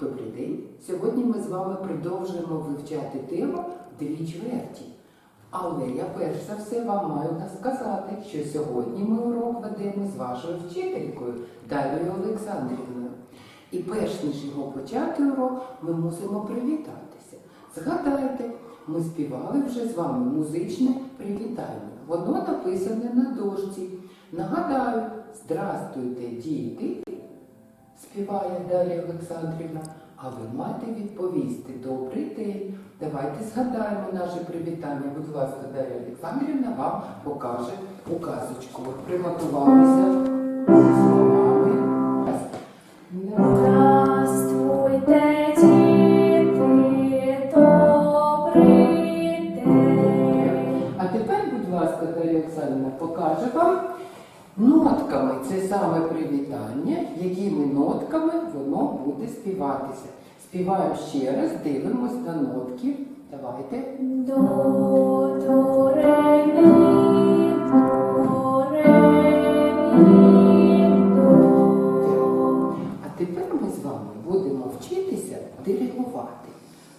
Добрий день! Сьогодні ми з вами продовжуємо вивчати тему дві чверті. Але я перш за все вам маю сказати, що сьогодні ми урок ведемо з вашою вчителькою Дарією Олександрівною. І перш ніж його почати урок, ми мусимо привітатися. Згадайте, ми співали вже з вами музичне привітання. Воно написане на дошці. Нагадаю, здрастуйте, діти, співає Дар'я Олександрівна, а ви маєте відповісти добрий день. Давайте згадаємо наше привітання. Будь ласка, Дар'я Олександрівна вам покаже указочку. Приготувалися зі словами. Здравствуйте, діти, добрий день. А тепер, будь ласка, Дар'я Олександрівна покаже вам нотками це саме привітання, якими нотками воно буде співатися. Співаємо ще раз, дивимось на нотки. Давайте. До, до, ре, мі, до, ре, мі, до. А тепер ми з вами будемо вчитися диригувати.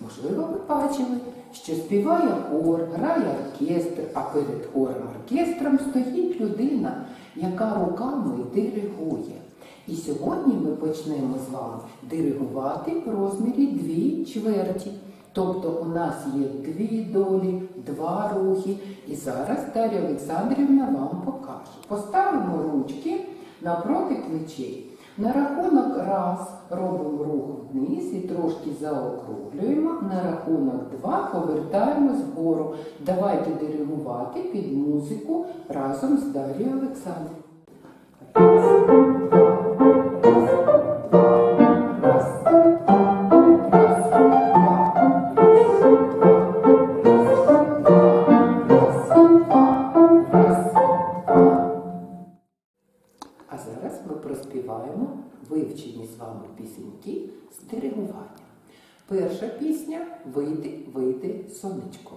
Можливо, ви бачили, що співає хор, грає оркестр, а перед хором оркестром стоїть людина, яка руками диригує. І сьогодні ми почнемо з вами диригувати в розмірі дві чверті. Тобто у нас є дві долі, два рухи. І зараз Дар'я Олександрівна вам покаже. Поставимо ручки напроти плечей. На рахунок раз робимо рух вниз і трошки заокруглюємо. На рахунок два повертаємо вгору. Давайте диригувати під музику разом з Дарією Олександрівною. А зараз ми проспіваємо вивчені з вами пісеньки з диригуванням. Перша пісня Вийди, вийди, сонечко.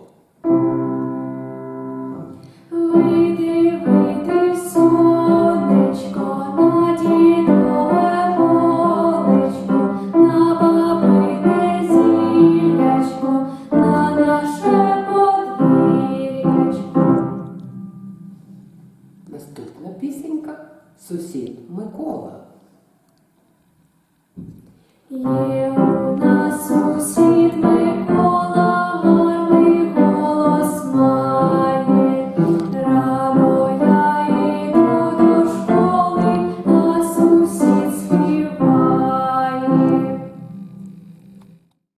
Вийди, вийди, сонечко, на дідове полечко, на бабине зілячко, на наше подвір'ячко. Наступна пісенька Сусід Микола. Є